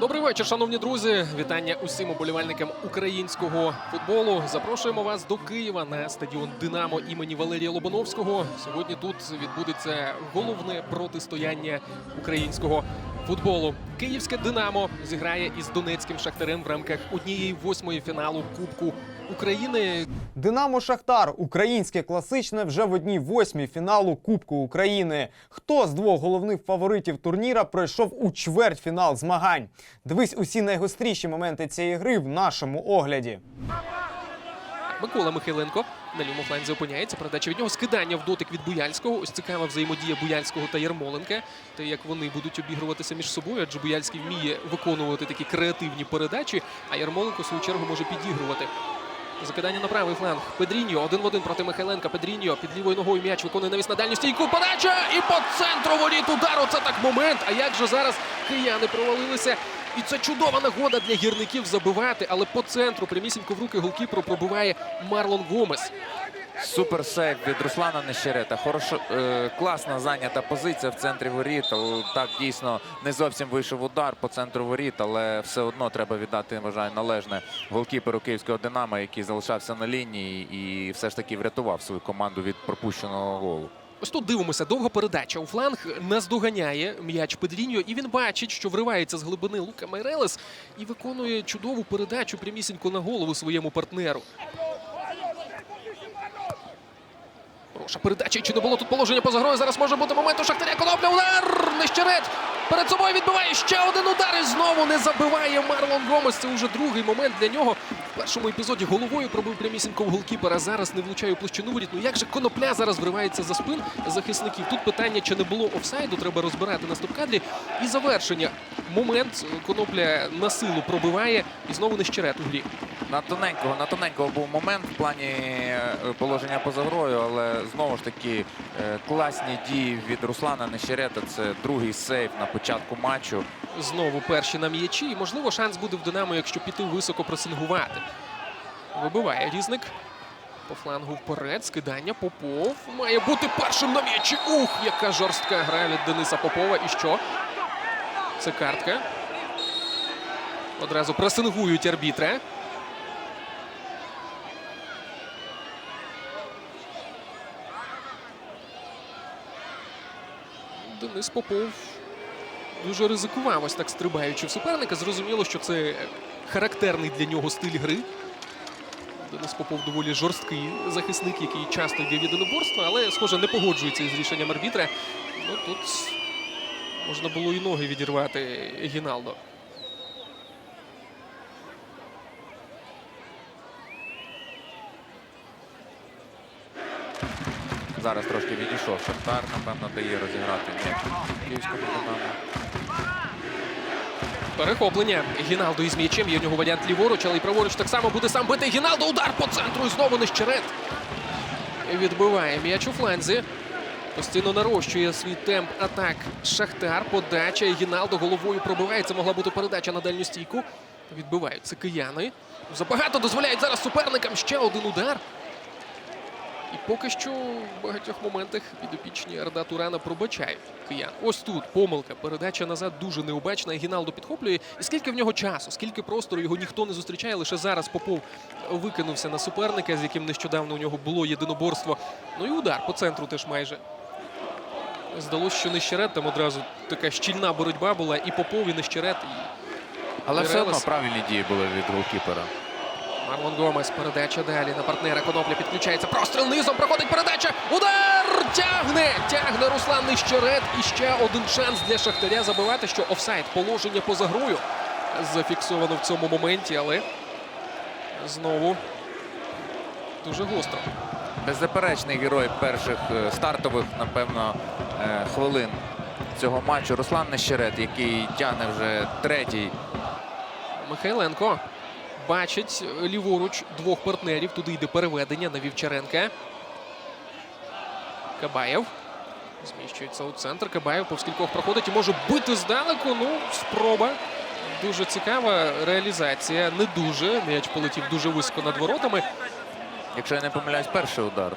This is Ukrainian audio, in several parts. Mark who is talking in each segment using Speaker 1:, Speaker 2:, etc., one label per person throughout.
Speaker 1: Добрий вечір, шановні друзі. Вітання усім уболівальникам українського футболу. Запрошуємо вас до Києва на стадіон Динамо імені Валерія Лобановського. Сьогодні тут відбудеться головне протистояння українського футболу. Київське Динамо зіграє із Донецьким Шахтарем в рамках однієї восьмої фіналу Кубку України.
Speaker 2: Динамо Шахтар українське класичне вже в одній восьмій фіналу Кубку України. Хто з двох головних фаворитів турніра пройшов у чвертьфінал змагань? Дивись усі найгостріші моменти цієї гри в нашому огляді.
Speaker 1: Микола Михайленко на лівому фланзі опиняється. Передача від нього скидання в дотик від Буяльського. Ось цікава взаємодія Буяльського та Ярмоленка. Те, як вони будуть обігруватися між собою, адже Буяльський вміє виконувати такі креативні передачі, а Ярмоленко в свою чергу може підігрувати. Закидання на правий фланг. Педріньо один в один проти Михайленка. Педріньо під лівою ногою м'яч виконує навіс на дальню стійку. Подача і по центру воріт удару. Це так момент. А як же зараз кияни провалилися? І це чудова нагода для гірників забивати, але по центру прямісінько в руки голкіперу пробиває Марлон Гомес.
Speaker 3: Супер сейв від Руслана Нещерета. Хорошо, е, класна зайнята позиція в центрі воріт. Так дійсно не зовсім вийшов удар по центру воріт, але все одно треба віддати, вважаю, належне голкіперу київського Динамо, який залишався на лінії і все ж таки врятував свою команду від пропущеного голу.
Speaker 1: Ось тут дивимося, довга передача у фланг наздоганяє м'яч Педріньо, і він бачить, що вривається з глибини Лука Майрелес і виконує чудову передачу прямісінько на голову своєму партнеру. Хороша передача. Чи не було тут положення поза грою? Зараз може бути момент у Шахтаря. Конопля. Удар! Нещерет! Перед собою відбиває ще один удар і знову не забиває Марлон Гомес. Це вже другий момент для нього. В першому епізоді головою пробив прямісінько в голкіпера. Зараз не влучає у площину воріт. Ну як же конопля зараз вривається за спин захисників? Тут питання, чи не було офсайду, треба розбирати на стоп-кадрі. І завершення. Момент конопля на силу пробиває і знову нещерет у грі.
Speaker 3: На тоненького, на тоненького був момент в плані е, положення поза грою, але знову ж таки е, класні дії від Руслана Нещерета. Це другий сейв на початку матчу.
Speaker 1: Знову перші на м'ячі. І можливо шанс буде в Динамо, якщо піти високо пресингувати. Вибиває різник. По флангу вперед. Скидання Попов. Має бути першим на м'ячі. Ух, яка жорстка гра від Дениса Попова. І що? Це картка. Одразу пресингують арбітра. Денис Попов дуже ризикував ось так стрибаючи в суперника. Зрозуміло, що це характерний для нього стиль гри. Денис Попов доволі жорсткий захисник, який часто йде в єдиноборство, але, схоже, не погоджується із рішенням арбітра. Ну тут можна було і ноги відірвати Гіналдо.
Speaker 3: Зараз трошки відійшов Шахтар, напевно, дає розіграти м'яч київському Динамо.
Speaker 1: Перехоплення. Гіналдо із м'ячем. Є в нього варіант ліворуч, але й праворуч так само буде сам бити. Гіналдо. Удар по центру. І знову нещерет. Відбиває м'яч у фланзі. Постійно нарощує свій темп атак. Шахтар. Подача. Гіналдо головою пробиває. Це могла бути передача на дальню стійку. Відбиваються кияни. Забагато дозволяють зараз суперникам ще один удар. І поки що в багатьох моментах підопічні Арда Турана пробачають киян. Ось тут помилка. Передача назад дуже необачна. Гіналдо підхоплює. І скільки в нього часу, скільки простору його ніхто не зустрічає. Лише зараз Попов викинувся на суперника, з яким нещодавно у нього було єдиноборство. Ну і удар по центру теж майже. Здалося, що Нещерет там одразу така щільна боротьба була. І Попов, і Нещерет. І
Speaker 3: Але все одно правильні дії були від голкіпера.
Speaker 1: Марлон Гомес. Передача далі на партнера. Конопля підключається. Простріл низом. Проходить передача. Удар! Тягне! Тягне Руслан Нищерет. І ще один шанс для Шахтаря забивати, що офсайд. Положення поза грою зафіксовано в цьому моменті, але знову дуже гостро.
Speaker 3: Беззаперечний герой перших е, стартових, напевно, е, хвилин цього матчу. Руслан Нещерет, який тягне вже третій
Speaker 1: Михайленко бачить ліворуч двох партнерів. Туди йде переведення на Вівчаренка. Кабаєв. Зміщується у центр. Кабаєв повз кількох проходить і може бити здалеку. Ну, спроба. Дуже цікава реалізація. Не дуже. М'яч полетів дуже високо над воротами.
Speaker 3: Якщо я не помиляюсь, перший удар.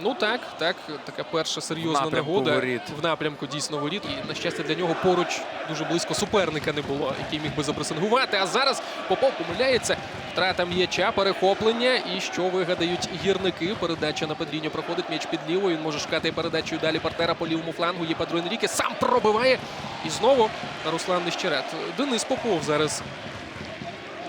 Speaker 1: Ну так, так, така перша серйозна
Speaker 3: В
Speaker 1: нагода
Speaker 3: воріт.
Speaker 1: в напрямку дійсно воріт. І на щастя для нього поруч дуже близько суперника не було, який міг би запресингувати. А зараз Попов помиляється. Втрата м'яча, перехоплення. І що вигадають гірники? Передача на Педріньо проходить м'яч під лівою. Він може шукати передачу далі партнера по лівому флангу. Є Петро Енріке. Сам пробиває. І знову Руслан Нещерет. Денис Попов зараз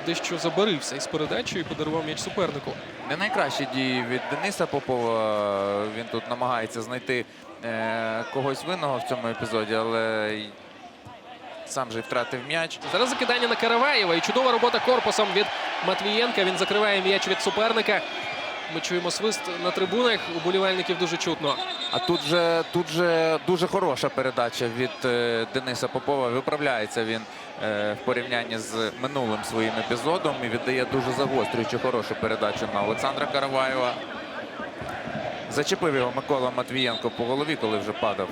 Speaker 1: дещо забарився із передачею і подарував м'яч супернику.
Speaker 3: Не найкращі дії від Дениса Попова. Він тут намагається знайти е, когось винного в цьому епізоді, але сам же втратив м'яч.
Speaker 1: Зараз закидання на Караваєва і чудова робота корпусом від Матвієнка. Він закриває м'яч від суперника. Ми чуємо свист на трибунах. Уболівальників дуже чутно.
Speaker 3: А тут же, тут же дуже хороша передача від е, Дениса Попова. Виправляється він е, в порівнянні з минулим своїм епізодом і віддає дуже загострюючу хорошу передачу на Олександра Караваєва. Зачепив його Микола Матвієнко по голові, коли вже падав.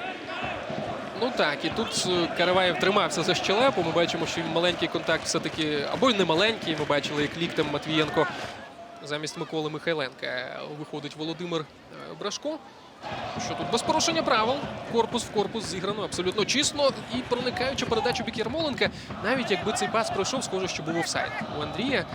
Speaker 1: Ну так, і тут е, Караваєв тримався за щелепу. Ми бачимо, що він маленький контакт все-таки, або й не маленький. Ми бачили, як ліктем Матвієнко замість Миколи Михайленка виходить Володимир е, Брашко. Що тут без порушення правил. Корпус в корпус зіграно абсолютно чесно і проникаючи передачу бік Ярмоленка, навіть якби цей пас пройшов, схоже, що був офсайд у Андрія.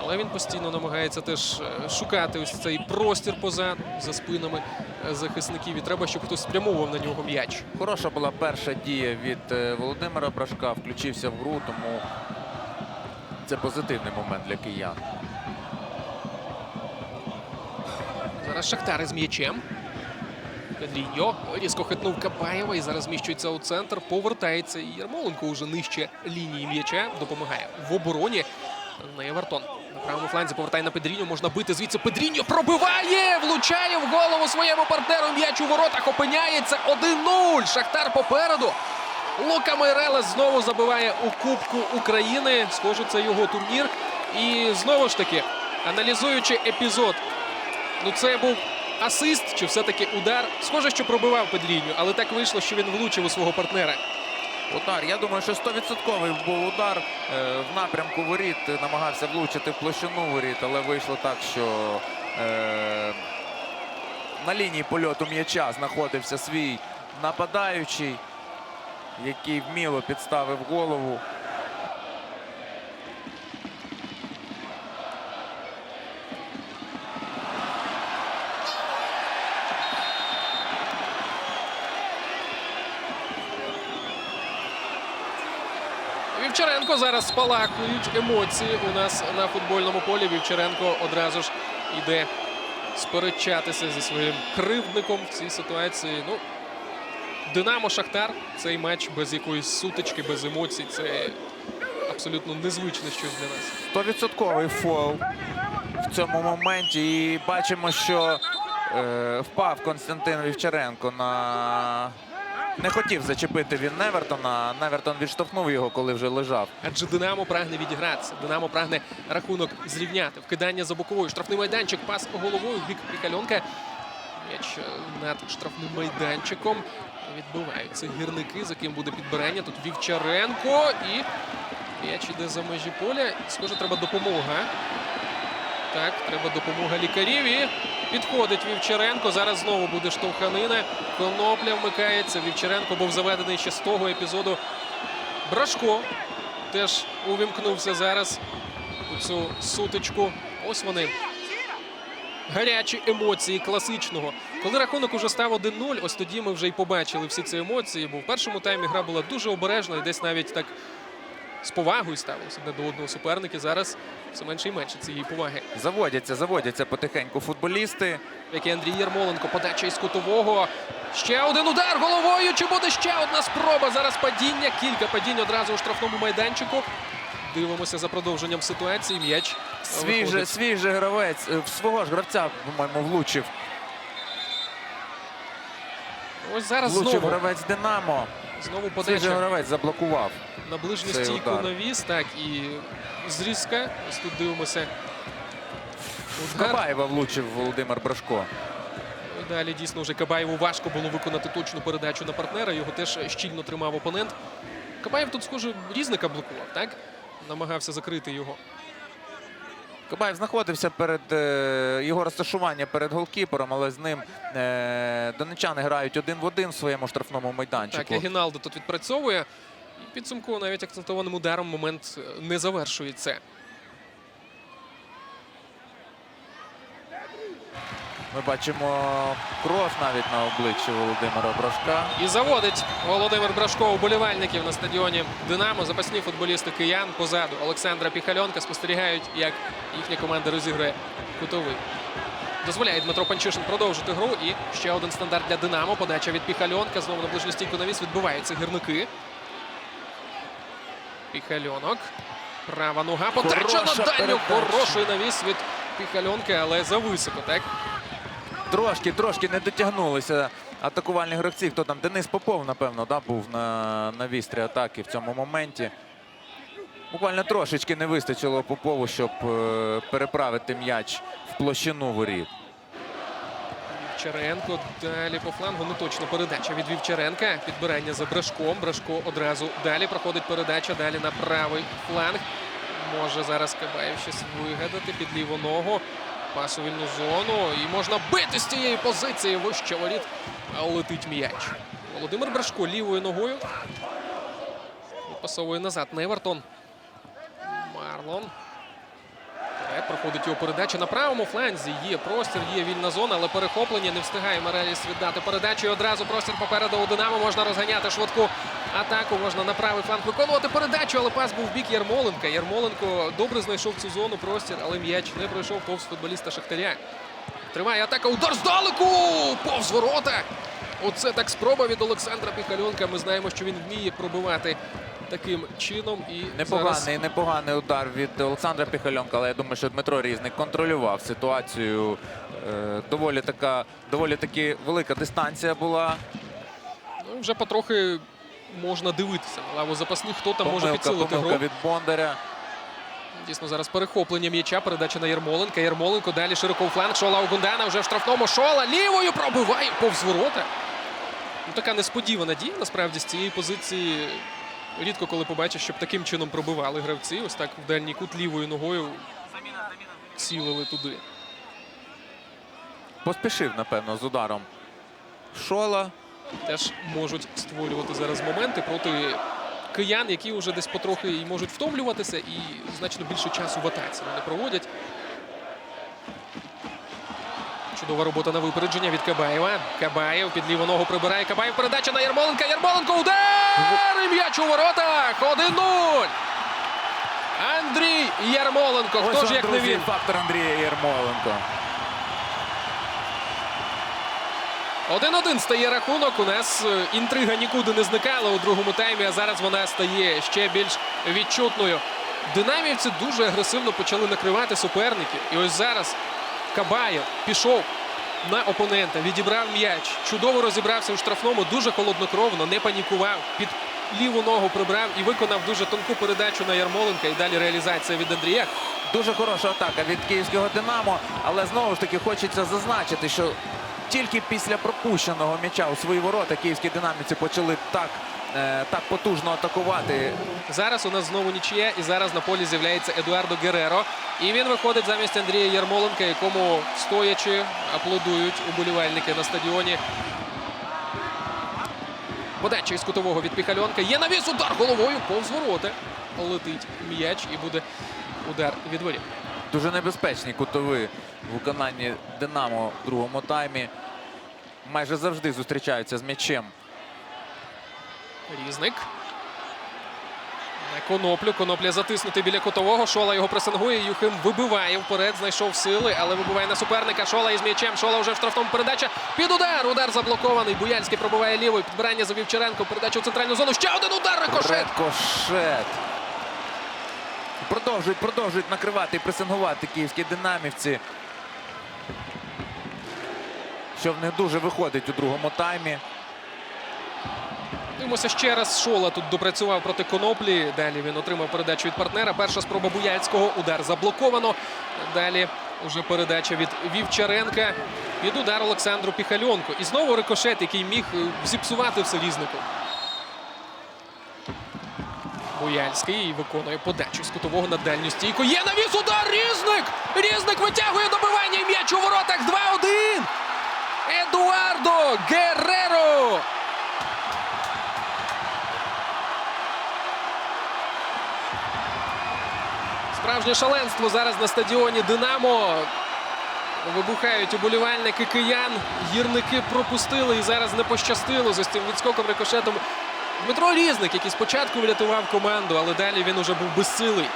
Speaker 1: Але він постійно намагається теж е, шукати ось цей простір позаду за спинами е, захисників. І треба, щоб хтось спрямовував на нього м'яч.
Speaker 3: Хороша була перша дія від Володимира Брашка. Включився в гру, тому це позитивний момент для киян.
Speaker 1: Зараз Шахтар із м'ячем. Педріньо різко хитнув Капаєва і зараз зміщується у центр. Повертається Ярмоленко уже нижче лінії м'яча. Допомагає в обороні. Не Евертон. На правому фланзі повертає на Педріньо. Можна бити звідси. Педріньо пробиває! Влучає в голову своєму партнеру. М'яч у воротах опиняється 1-0. Шахтар попереду. Лука Майрелес знову забиває у Кубку України. Схоже, це його турнір. І знову ж таки, аналізуючи епізод Ну, це був асист чи все-таки удар. Схоже, що пробивав Педріню, але так вийшло, що він влучив у свого партнера.
Speaker 3: Удар. Я думаю, що 100% був удар е, в напрямку воріт. Намагався влучити в площину воріт, але вийшло так, що е, на лінії польоту м'яча знаходився свій нападаючий, який вміло підставив голову.
Speaker 1: Зараз спалахують емоції у нас на футбольному полі. Вівчаренко одразу ж йде сперечатися зі своїм кривдником в цій ситуації. Ну, Динамо Шахтар цей матч без якоїсь сутички, без емоцій. Це абсолютно незвичне щось для нас.
Speaker 3: Стовідсотковий фол в цьому моменті. І бачимо, що е, впав Константин Вівчаренко на. Не хотів зачепити він Невертона. Невертон відштовхнув його, коли вже лежав.
Speaker 1: Адже Динамо прагне відігратися. Динамо прагне рахунок зрівняти. Вкидання за боковою. Штрафний майданчик. Пас головою в бік Прикальонка. М'яч е, над штрафним майданчиком. Відбиваються гірники, за ким буде підбирання. Тут Вівчаренко і м'яч іде за межі поля. Схоже, треба допомога. Так, треба допомога лікарів. І підходить Вівчаренко. Зараз знову буде штовханина. Конопля вмикається. Вівчаренко був заведений ще з того епізоду. Брашко теж увімкнувся зараз у цю сутичку. Ось вони. Гарячі емоції класичного. Коли рахунок уже став 1-0, ось тоді ми вже й побачили всі ці емоції. Бо в першому таймі гра була дуже обережна і десь навіть так з повагою ставилися одне до одного суперники. Зараз все менше і менше цієї поваги.
Speaker 3: Заводяться, заводяться потихеньку футболісти.
Speaker 1: Як і Андрій Ярмоленко, подача із кутового. Ще один удар головою. Чи буде ще одна спроба? Зараз падіння. Кілька падінь одразу у штрафному майданчику. Дивимося за продовженням ситуації. М'яч
Speaker 3: Свій же, свій же гравець, е, в свого ж гравця, по-моєму, влучив.
Speaker 1: Ось зараз
Speaker 3: Влучив
Speaker 1: знову,
Speaker 3: гравець Динамо.
Speaker 1: Знову подача
Speaker 3: гравець заблокував.
Speaker 1: на ближню стійку навіс. Так, і зрізка. Ось тут дивимося. Удар.
Speaker 3: Кабаєва влучив Володимир Брашко.
Speaker 1: Далі дійсно вже Кабаєву важко було виконати точну передачу на партнера. Його теж щільно тримав опонент. Кабаєв тут, схоже, різника блокував, так? Намагався закрити його.
Speaker 3: Кабаєв знаходився перед е, його розташування перед голкіпером, але з ним е, донечани грають один в один в своєму штрафному майданчику.
Speaker 1: Так, Гіналдо тут відпрацьовує. І підсумку навіть акцентованим ударом момент не завершується.
Speaker 3: Ми бачимо кров навіть на обличчі Володимира Брашка.
Speaker 1: І заводить Володимир Брашко уболівальників на стадіоні Динамо. Запасні футболісти киян позаду Олександра Піхальонка спостерігають, як їхня команда розігрує кутовий. Дозволяє Дмитро Панчишин продовжити гру. І ще один стандарт для Динамо. Подача від Піхальонка. Знову на ближню стійку навіс відбиваються гірники. Піхальонок. Права нога. Подача на дальню. Хороший навіс від Піхальонка, але зависоко, так?
Speaker 3: Трошки, трошки не дотягнулися атакувальні гравці. Хто там? Денис Попов, напевно, да, був на, на вістрі атаки в цьому моменті. Буквально трошечки не вистачило Попову, щоб е, переправити м'яч в площину воріт.
Speaker 1: Вівчаренко далі по флангу. Не точно передача від Вівчаренка. Підбирання за Брашком. Брашко одразу далі проходить передача. Далі на правий фланг. Може зараз Кабаєв щось вигадати під ліву ногу. Пас у вільну зону. І можна бити з цієї позиції. Вище воріт. Летить м'яч. Володимир Брашко лівою ногою. Пасовує назад. Невертон. Марлон. Проходить його передача на правому фланзі. Є простір, є вільна зона, але перехоплення не встигає Мореліс віддати передачу. І одразу простір попереду у Динамо можна розганяти швидку атаку. Можна на правий фланг виконувати передачу, але пас був в бік Ярмоленка. Ярмоленко добре знайшов цю зону простір, але м'яч не пройшов повз футболіста Шахтаря. Триває атака. Удар здалеку! Повз ворота. Оце так спроба від Олександра Піхальонка. Ми знаємо, що він вміє пробивати таким чином. І
Speaker 3: Непоганий,
Speaker 1: зараз
Speaker 3: непоганий удар від Олександра Піхальонка, але я думаю, що Дмитро Різник контролював ситуацію. Е, доволі така, доволі таки велика дистанція була.
Speaker 1: Ну, вже потрохи можна дивитися на лаву запасних, хто там може підсилити
Speaker 3: помилка
Speaker 1: гру.
Speaker 3: від Бондаря.
Speaker 1: Дійсно, зараз перехоплення м'яча, передача на Ярмоленка. Ярмоленко далі широко у фланг. Шола у Гундана вже в штрафному. Шола лівою пробиває повз ворота. Ну, така несподівана дія, насправді, з цієї позиції. Рідко коли побачиш, щоб таким чином пробивали гравці. Ось так в дальній кут лівою ногою цілили туди.
Speaker 3: Поспішив, напевно, з ударом. Шола.
Speaker 1: теж можуть створювати зараз моменти проти киян, які вже десь потрохи і можуть втомлюватися, і значно більше часу в атаці вони проводять. Чудова робота на випередження від Кабаєва. Кабаєв під ліву ногу прибирає. Кабаєв передача на Ярмоленка. Ярмоленко удар! І м'яч у воротах! 1-0! Андрій Ярмоленко. Хто
Speaker 3: Ось
Speaker 1: ж як не він?
Speaker 3: фактор Андрія Єрмоленко.
Speaker 1: 1-1 стає рахунок. У нас е, інтрига нікуди не зникала у другому таймі, а зараз вона стає ще більш відчутною. Динамівці дуже агресивно почали накривати суперників. І ось зараз Кабаєв пішов на опонента, відібрав м'яч, чудово розібрався у штрафному, дуже холоднокровно, не панікував. Під ліву ногу прибрав і виконав дуже тонку передачу на Ярмоленка. І далі реалізація від Андрія.
Speaker 3: Дуже хороша атака від київського Динамо, але знову ж таки хочеться зазначити, що тільки після пропущеного м'яча у свої ворота київські динаміці почали так, е, так потужно атакувати.
Speaker 1: Зараз у нас знову нічия, і зараз на полі з'являється Едуардо Гереро. І він виходить замість Андрія Ярмоленка, якому стоячи аплодують уболівальники на стадіоні. Подача із кутового від Піхальонка. Є навіс удар головою повз ворота. Летить м'яч і буде удар від воріт.
Speaker 3: Дуже небезпечні кутові в виконанні Динамо в другому таймі. Майже завжди зустрічаються з м'ячем.
Speaker 1: Різник. На коноплю. Конопля затиснути біля кутового. Шола його пресингує. Юхим вибиває вперед, знайшов сили, але вибиває на суперника. Шола із м'ячем. Шола вже в штрафному передача. Під удар. Удар заблокований. Буяльський пробиває лівою. Підбирання за Вівчаренко. Передача у центральну зону. Ще один удар. Рикошет.
Speaker 3: Рикошет. Продовжують, продовжують накривати і пресингувати київські динамівці. Що в них дуже виходить у другому таймі.
Speaker 1: Дивимося ще раз. Шола тут допрацював проти коноплі. Далі він отримав передачу від партнера. Перша спроба Буяльського. Удар заблоковано. Далі уже передача від Вівчаренка. Під удар Олександру Піхальонку. І знову рикошет, який міг е, зіпсувати все різнику. Буяльський виконує подачу з кутового на дальню стійку. Є навіс удар! Різник! Різник витягує добивання і м'яч у воротах 2-1! Едуардо Герреро! Справжнє шаленство зараз на стадіоні Динамо. Вибухають уболівальники киян. Гірники пропустили і зараз не пощастило з ось цим відскоком рикошетом. Дмитро Різник, який спочатку врятував команду, але далі він уже був безсилий.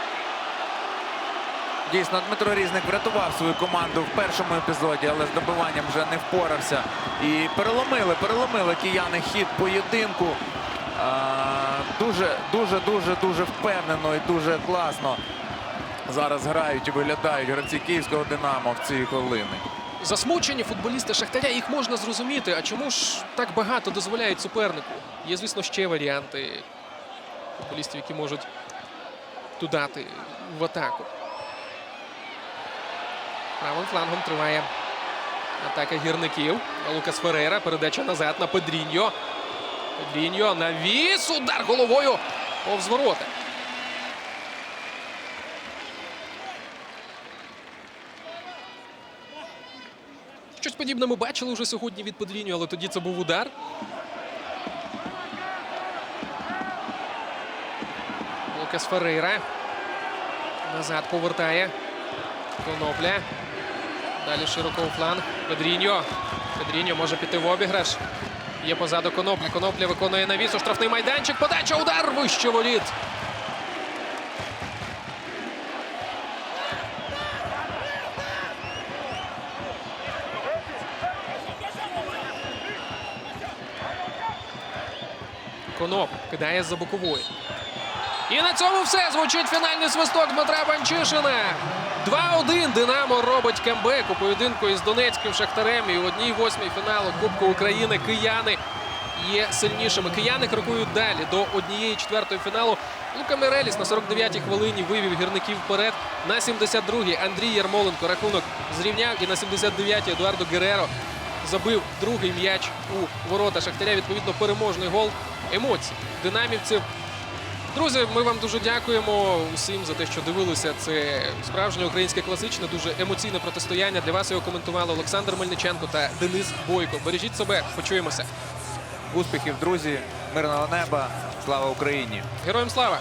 Speaker 3: Дійсно, Дмитро Різник врятував свою команду в першому епізоді, але з добиванням вже не впорався. І переломили, переломили кияни хід поєдинку. Дуже, дуже, дуже, впевнено і дуже класно зараз грають і виглядають гравці київського Динамо в ці хвилини.
Speaker 1: Засмучені футболісти Шахтаря, їх можна зрозуміти. А чому ж так багато дозволяють супернику? Є, звісно, ще варіанти футболістів, які можуть додати в атаку. Правим флангом триває атака гірників. Лукас Ферейра. Передача назад на Педріньо. Педріньо навіс. Удар головою повз ворота. Щось подібне ми бачили вже сьогодні від Педріньо, але тоді це був удар. Лукас Ферейра. Назад повертає. Конопля. Далі широко у фланг. Педріньо. Педріньо може піти в обіграш. Є позаду Конопля. Конопля виконує навіс у штрафний майданчик. Подача, удар вище воліт. Коноп кидає за бокової. І на цьому все. Звучить фінальний свисток Дмитра Банчишина. 2-1 Динамо робить камбек у поєдинку із Донецьким Шахтарем. І в одній восьмій фіналу Кубку України кияни є сильнішими. Кияни крокують далі до однієї четвертої фіналу. Лука Миреліс на 49-й хвилині вивів гірників вперед. На 72-й Андрій Ярмоленко рахунок зрівняв. І на 79-й Едуардо Гереро забив другий м'яч у ворота Шахтаря. Відповідно, переможний гол. Емоції динамівців. Друзі, ми вам дуже дякуємо усім за те, що дивилися. Це справжнє українське класичне, дуже емоційне протистояння. Для вас його коментували Олександр Мельниченко та Денис Бойко. Бережіть себе, почуємося.
Speaker 3: Успіхів, друзі, мирного неба, слава Україні!
Speaker 1: Героям слава!